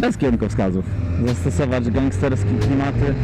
Bez kierunkowskazów. Zastosować gangsterskie klimaty.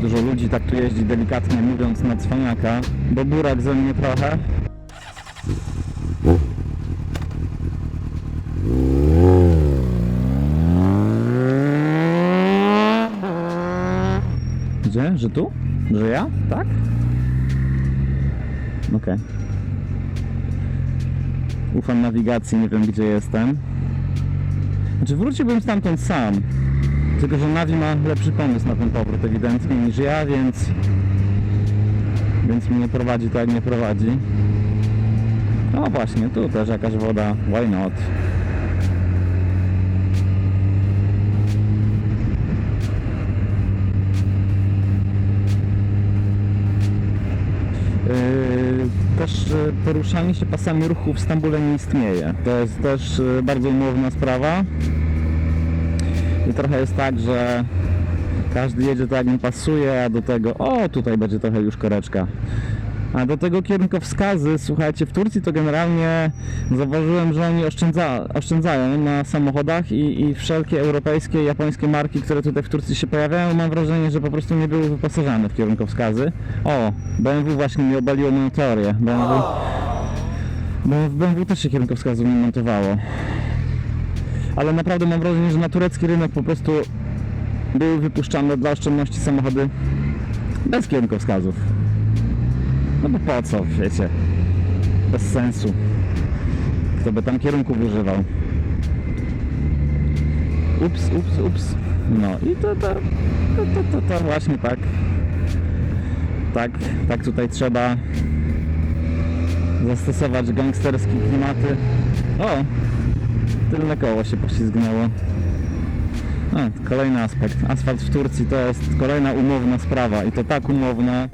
Dużo ludzi tak tu jeździ, delikatnie mówiąc, na cwaniaka. Bo burak ze mnie trochę. Gdzie? Że tu? Że ja? Tak? Okej. Ufam nawigacji, nie wiem gdzie jestem. Znaczy wróciłbym stamtąd sam. Tylko, że Navi ma lepszy pomysł na ten powrót ewidentnie niż ja, więc... Więc mnie prowadzi tak nie prowadzi. No właśnie, tu też jakaś woda. Why not? Yy, Też yy, poruszanie się pasami ruchu w Stambule nie istnieje. To jest też yy, bardzo umowna sprawa. I trochę jest tak, że każdy jedzie tak jak mu pasuje, a do tego, o tutaj będzie trochę już koreczka. A do tego kierunkowskazy, słuchajcie, w Turcji to generalnie zauważyłem, że oni oszczędza, oszczędzają na samochodach i, i wszelkie europejskie, japońskie marki, które tutaj w Turcji się pojawiają, mam wrażenie, że po prostu nie były wyposażane w kierunkowskazy. O, BMW właśnie mi obaliło moją teorię. BMW, w BMW też się kierunkowskazów nie montowało. Ale naprawdę mam wrażenie, że na turecki rynek po prostu były wypuszczane dla oszczędności samochody bez kierunkowskazów. No bo po co, wiecie? Bez sensu. Kto by tam kierunków używał? Ups, ups, ups. No i to, to, to, to, to, to właśnie tak. Tak, tak tutaj trzeba zastosować gangsterskie klimaty. O! Tylne koło się poślizgnęło. A, kolejny aspekt. Asfalt w Turcji to jest kolejna umowna sprawa i to tak umowna,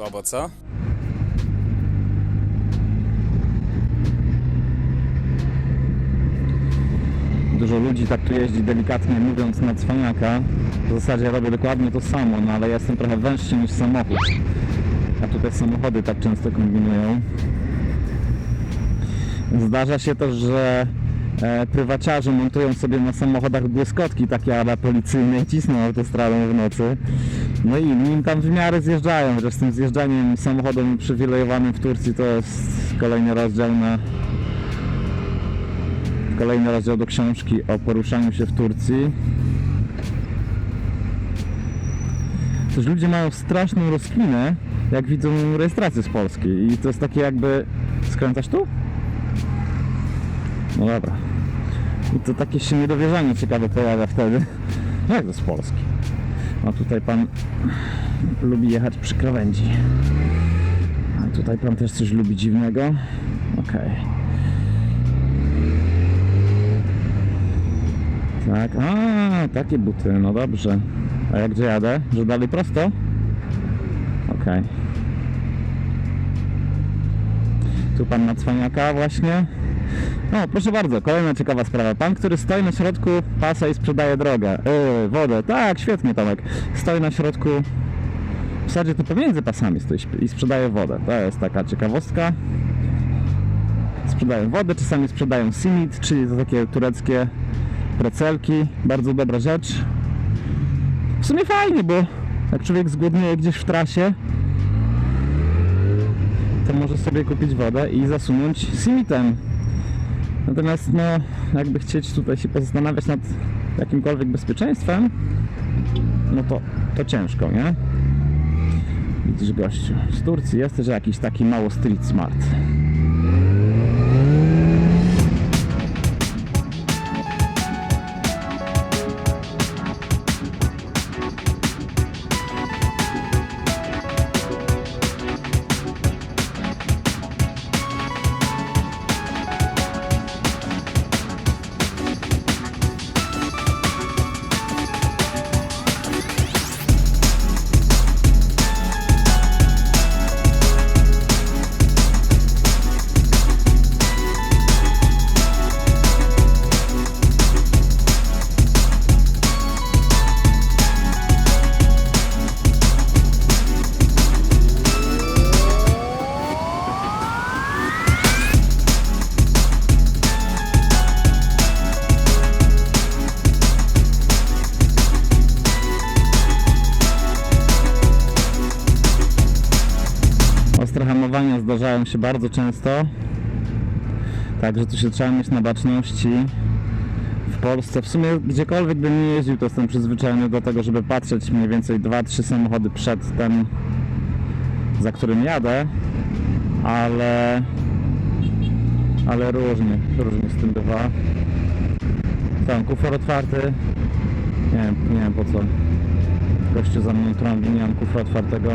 Słabo, co? Dużo ludzi tak tu jeździ delikatnie mówiąc na cwaniaka. W zasadzie robię dokładnie to samo, no ale jestem trochę węższy niż samochód. A tutaj samochody tak często kombinują. Zdarza się też, że e, prywaciarze montują sobie na samochodach błyskotki takie ala policyjne i cisną autostradą w nocy. No i inni im tam w miarę zjeżdżają. Chociaż z tym zjeżdżaniem samochodem uprzywilejowanym w Turcji to jest kolejny rozdział na kolejny rozdział do książki o poruszaniu się w Turcji. Też ludzie mają straszną rozkminę, jak widzą rejestrację z Polski. I to jest takie jakby... Skręcasz tu? No dobra. I to takie się niedowierzanie ciekawe pojawia wtedy. Jak to z Polski? A tutaj pan lubi jechać przy krawędzi. A tutaj pan też coś lubi dziwnego. Okej. Tak, a takie buty, no dobrze. A jak gdzie jadę? Że dalej prosto? Okej. Tu pan na cwaniaka właśnie. No, proszę bardzo, kolejna ciekawa sprawa. Pan, który stoi na środku pasa i sprzedaje drogę. Yy, wodę. Tak, świetnie Tomek. Stoi na środku w zasadzie to pomiędzy pasami stoi i sprzedaje wodę. To jest taka ciekawostka. Sprzedają wodę, czasami sprzedają simit, czyli to takie tureckie precelki. Bardzo dobra rzecz. W sumie fajnie, bo jak człowiek zgłodnieje gdzieś w trasie, to może sobie kupić wodę i zasunąć simitem. Natomiast no, jakby chcieć tutaj się pozastanawiać nad jakimkolwiek bezpieczeństwem, no to, to ciężko, nie? Widzisz gościu, z Turcji jesteś jakiś taki mało street smart. Się bardzo często. Także tu się trzeba mieć na baczności. W Polsce, w sumie gdziekolwiek bym nie jeździł, to jestem przyzwyczajony do tego, żeby patrzeć mniej więcej 2-3 samochody przed tym, za którym jadę, ale ale różnie, różnie z tym bywa. Tam kufer otwarty. Nie wiem, nie wiem po co. Gościu za mną trąbi, nie mam kufra otwartego.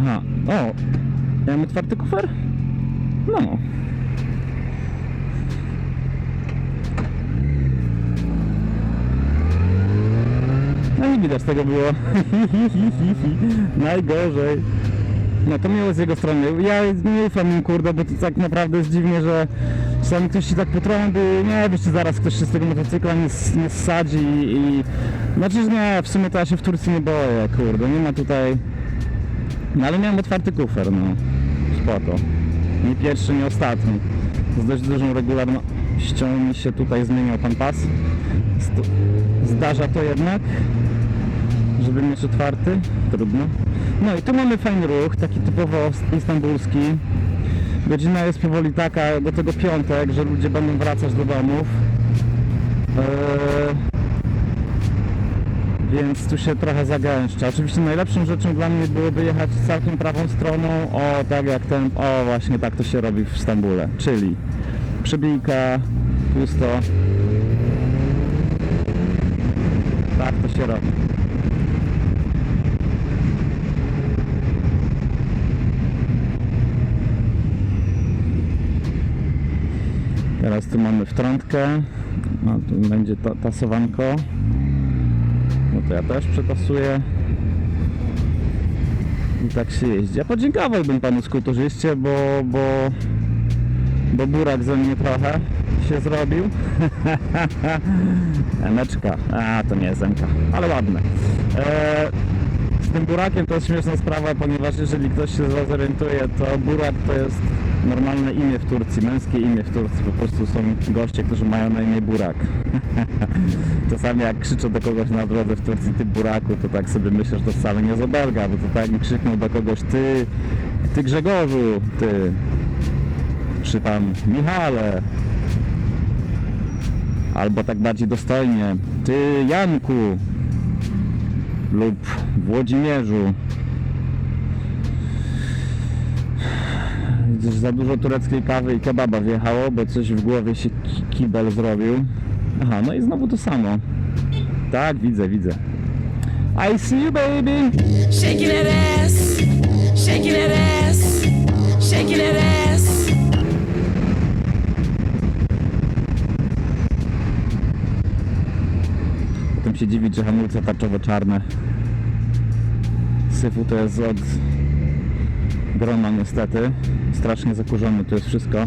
Aha, o! Miałem otwarty kufer? No. No i widać tego było. Najgorzej. No to miło z jego strony. Ja nie ufam im kurde, bo to tak naprawdę jest dziwnie, że czasami ktoś ci tak potrąbi, nie wiesz czy zaraz ktoś się z tego motocykla nie, nie ssadzi i... Znaczy, że nie, w sumie to ja się w Turcji nie boję, kurde, nie ma tutaj... No ale miałem otwarty kufer, no. Spoko. Nie pierwszy, nie ostatni. Z dość dużą regularnością mi się tutaj zmieniał pan pas. Zdarza to jednak żeby mieć otwarty, trudno. No i tu mamy fajny ruch, taki typowo istambulski. Godzina jest powoli taka, do tego piątek, że ludzie będą wracać do domów. Eee, więc tu się trochę zagęszcza. Oczywiście najlepszą rzeczą dla mnie byłoby jechać całkiem prawą stroną, o tak jak ten, o właśnie tak to się robi w Stambule, czyli przebijka, pusto. Tak to się robi. Teraz tu mamy wtrątkę. No tu będzie ta, tasowanko. No to ja też przetasuję. I tak się jeździ. Ja podziękowałbym panu skuturzyście, bo, bo, bo burak ze mnie trochę się zrobił. Emeczka. A, to nie jest Emka, ale ładne. Eee, z tym burakiem to jest śmieszna sprawa, ponieważ jeżeli ktoś się zorientuje, to burak to jest normalne imię w Turcji, męskie imię w Turcji. Po prostu są goście, którzy mają na imię burak. Czasami jak krzyczą do kogoś na drodze w Turcji ty buraku, to tak sobie myślę, że to wcale nie zoberga, bo to tak krzyknął do kogoś ty, ty Grzegorzu, ty, czy tam Michale, albo tak bardziej dostojnie, ty Janku lub Włodzimierzu. Widzisz, za dużo tureckiej kawy i kebaba wjechało, bo coś w głowie się ki- kibel zrobił. Aha, no i znowu to samo. Tak, widzę, widzę. I see you, baby! Shaking that ass, shaking that ass, shaking that ass. Potem się dziwić, że hamulce tarczowe czarne. Syfu to jest od grona niestety. Strasznie zakurzone to jest wszystko.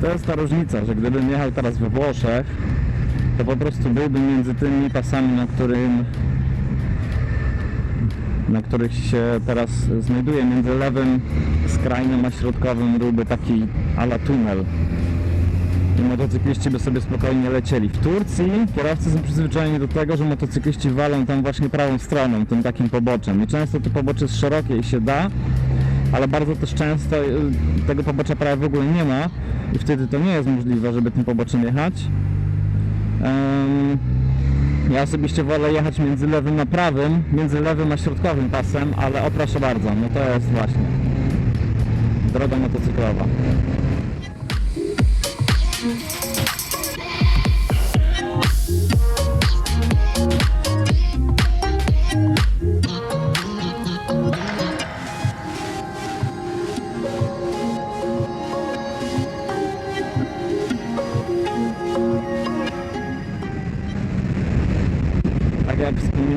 To jest ta różnica, że gdybym jechał teraz we Włoszech, to po prostu byłbym między tymi pasami, na którym na których się teraz znajduję, między lewym skrajnym a środkowym byłby taki ala tunel. I motocykliści by sobie spokojnie lecieli. W Turcji kierowcy są przyzwyczajeni do tego, że motocykliści walą tam właśnie prawą stroną, tym takim poboczem. I często to pobocze jest szerokie i się da, ale bardzo też często y, tego pobocza prawie w ogóle nie ma i wtedy to nie jest możliwe, żeby tym poboczem jechać. Ja osobiście wolę jechać między lewym a prawym, między lewym a środkowym pasem, ale o proszę bardzo, no to jest właśnie droga motocyklowa.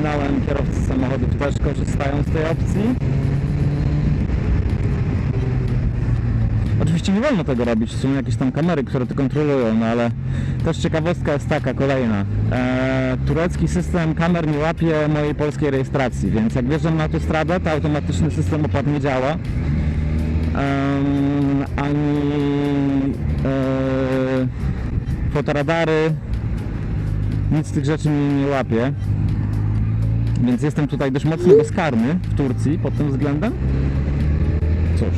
Wspominałem, kierowcy samochodów też korzystają z tej opcji. Oczywiście nie wolno tego robić, są jakieś tam kamery, które to kontrolują, no ale też ciekawostka jest taka, kolejna. E, turecki system kamer nie łapie mojej polskiej rejestracji, więc jak wjeżdżam na autostradę, to automatyczny system opłat nie działa. Em, ani e, fotoradary, nic z tych rzeczy mnie nie łapie. Więc jestem tutaj dość mocno bezkarny w Turcji pod tym względem. Cóż,